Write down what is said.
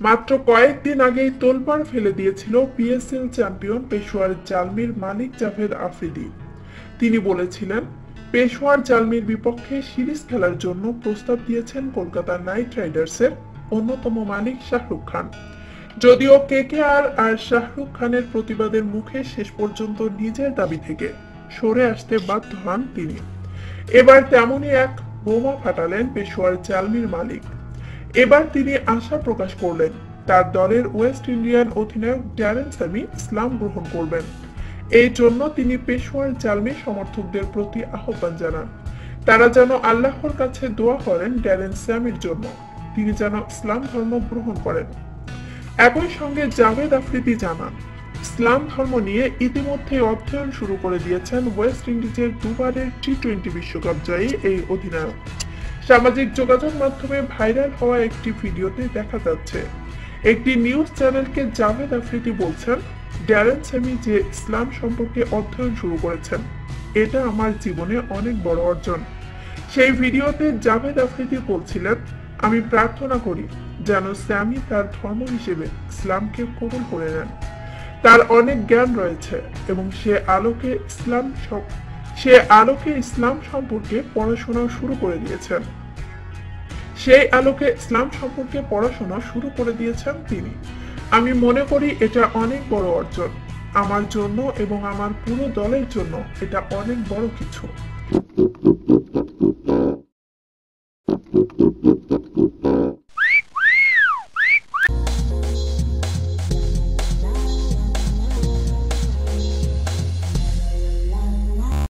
মাত্র কয়েকদিন আগেই তোলপাড় ফেলে দিয়েছিল পিএসএল চ্যাম্পিয়ন পেশোয়ার জালমির মালিক জাভেদ আফ্রিদি। তিনি বলেছিলেন, পেশোয়ার জালমির বিপক্ষে সিরিজ খেলার জন্য প্রস্তাব দিয়েছেন কলকাতা নাইট রাইডার্সের অন্যতম মালিক শাহরুখ খান। যদিও কেকেআর আর শাহরুখ খানের প্রতিবাদের মুখে শেষ পর্যন্ত নিজের দাবি থেকে সরে আসতে বাধ্য হন তিনি। এবার তেমনই এক বোমা ফাটালেন পেশোয়ার জালমির মালিক। এবার তিনি আশা প্রকাশ করলেন। তার দলের ওয়েস্ট ইন্ডিয়ান অধিনায়ক ড্যারেন স্যামি ইসলাম গ্রহণ করবেন। এই জন্য তিনি পেশোয়ার জালমি সমর্থকদের প্রতি আহ্বান জানান। তারা যেন আল্লাহর কাছে দোয়া করেন ড্যারেন স্যামির জন্য। তিনি যেন ইসলাম ধর্ম গ্রহণ করেন। একই সঙ্গে জাভেদ আফ্রিদি জানান, ইসলাম ধর্ম নিয়ে ইতিমধ্যে অধ্যয়ন শুরু করে দিয়েছেন ওয়েস্ট ইন্ডিজের দুবারের টি টোয়েন্টি বিশ্বকাপ জয়ী এই অধিনায়ক। সামাজিক যোগাযোগ মাধ্যমে ভাইরাল হওয়া একটি ভিডিওতে দেখা যাচ্ছে। একটি নিউজ চ্যানেলকে জাভেদ আফ্রিদি বলছেন, ড্যারেন সেমি যে ইসলাম সম্পর্কে অধ্যয়ন শুরু করেছেন, এটা আমার জীবনে অনেক বড় অর্জন। সেই ভিডিওতে জাভেদ আফ্রিদি বলছিলেন, আমি প্রার্থনা করি যেন স্যামি তার ধর্ম হিসেবে ইসলামকে কবুল করে নেন। তার অনেক জ্ঞান রয়েছে এবং সে আলোকে ইসলাম সে আলোকে ইসলাম সম্পর্কে পড়াশোনা শুরু করে দিয়েছেন। সেই আলোকে ইসলাম সম্পর্কে পড়াশোনা শুরু করে দিয়েছেন তিনি। আমি মনে করি এটা অনেক বড় অর্জন। আমার জন্য এবং আমার পুরো দলের জন্য এটা অনেক বড় কিছু.